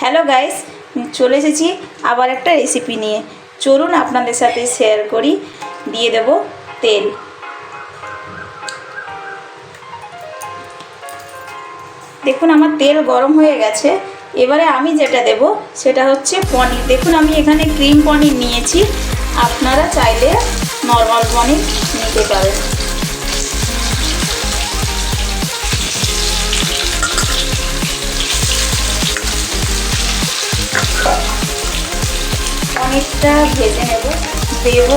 Hello guys চলে এসেছি আবার একটা রেসিপি নিয়ে। চলুন আপনাদের সাথে শেয়ার করি। দিয়ে দেব তেল। দেখুন, আমার তেল গরম হয়ে গেছে। এবারে আমি যেটা দেব, সেটা হচ্ছে পনির। দেখুন, আমি এখানে ক্রিম পনির নিয়েছি। আপনারা চাইলে নর্মাল পনির নিতে পারেন। পনিরটা ভেজে নেব। দেব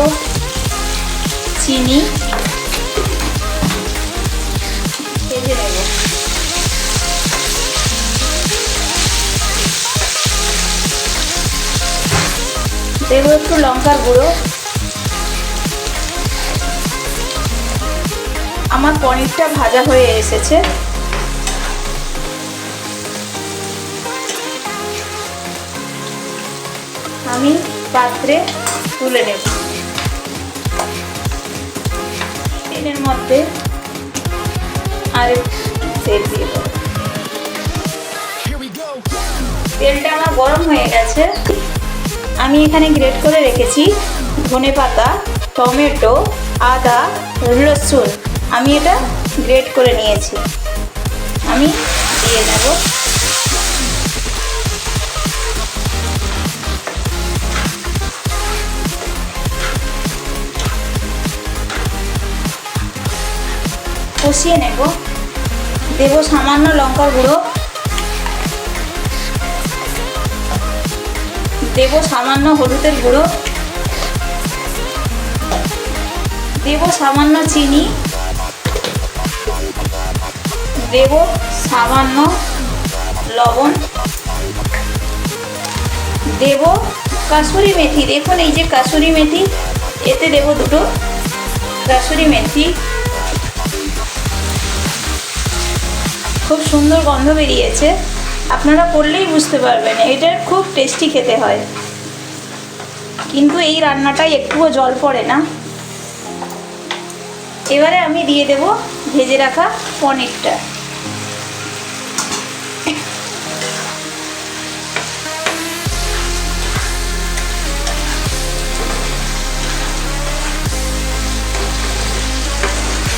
চিনি। ভেজে নেব। দেব একটু লঙ্কার গুঁড়ো। আমার পনিরটা ভাজা হয়ে এসেছে। আমি পাত্রে তুলে নেব। তেলের মধ্যে আর তেল দিয়ে দেবো। তেলটা আমার গরম হয়ে গেছে। আমি এখানে গ্রেট করে রেখেছি ধনে পাতা, টমেটো, আদা, রসুন। আমি এটা গ্রেট করে নিয়েছি। আমি দিয়ে নেব কষিয়ে নেব। দেব সামান্য লঙ্কার গুঁড়ো। দেব সামান্য হলুদের গুঁড়ো। দেব সামান্য চিনি। দেব সামান্য লবণ। দেব কাসুরি মেথি। দেখুন এই যে কাসুরি মেথি, এতে দেব দুটো কাসুরি মেথি। খুব সুন্দর গন্ধ বেরিয়েছে। আপনারা করলেই বুঝতে পারবেন, এটা খুব টেস্টি খেতে হয়। কিন্তু এই রান্নাটায় একটুও জল পড়ে না। এবারে আমি দিয়ে দেব ভেজে রাখা পনিরটা।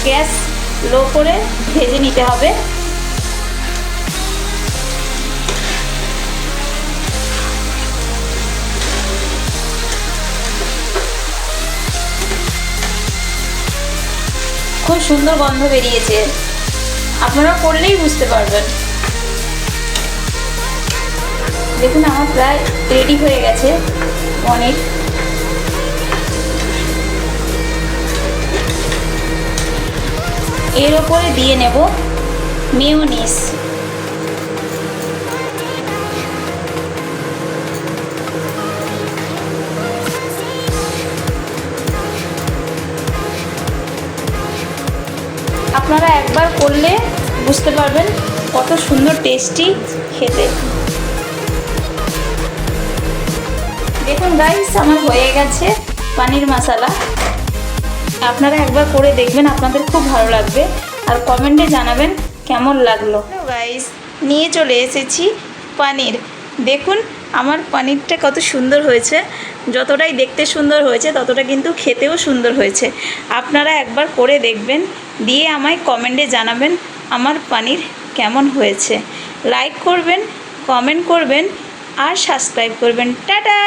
গ্যাস লো করে ভেজে নিতে হবে। খুব সুন্দর গন্ধ বেরিয়েছে। আপনারা করলেই বুঝতে পারবেন। দেখুন, আমার প্রায় রেডি হয়ে গেছে অনেক এর ওপরে দিয়ে নেব মেয়োনিস। আপনারা একবার করলে বুঝতে পারবেন কত সুন্দর টেস্টি খেতে। দেখুন গাইস আমার হয়ে গেছে পানির মশালা আপনারা একবার করে দেখবেন, আপনাদের খুব ভালো লাগবে। আর কমেন্টে জানাবেন কেমন লাগল। গাইস নিয়ে চলে এসেছি পানির দেখুন আমার পানিরটা কত সুন্দর হয়েছে। যতটাই দেখতে সুন্দর হয়েছে, ততটা কিন্তু খেতেও সুন্দর হয়েছে। আপনারা একবার করে দেখবেন, দিয়ে আমায় কমেন্টে জানাবেন আমার পানির কেমন হয়েছে। লাইক করবেন, কমেন্ট করবেন, আর সাবস্ক্রাইব করবেন। টাটা!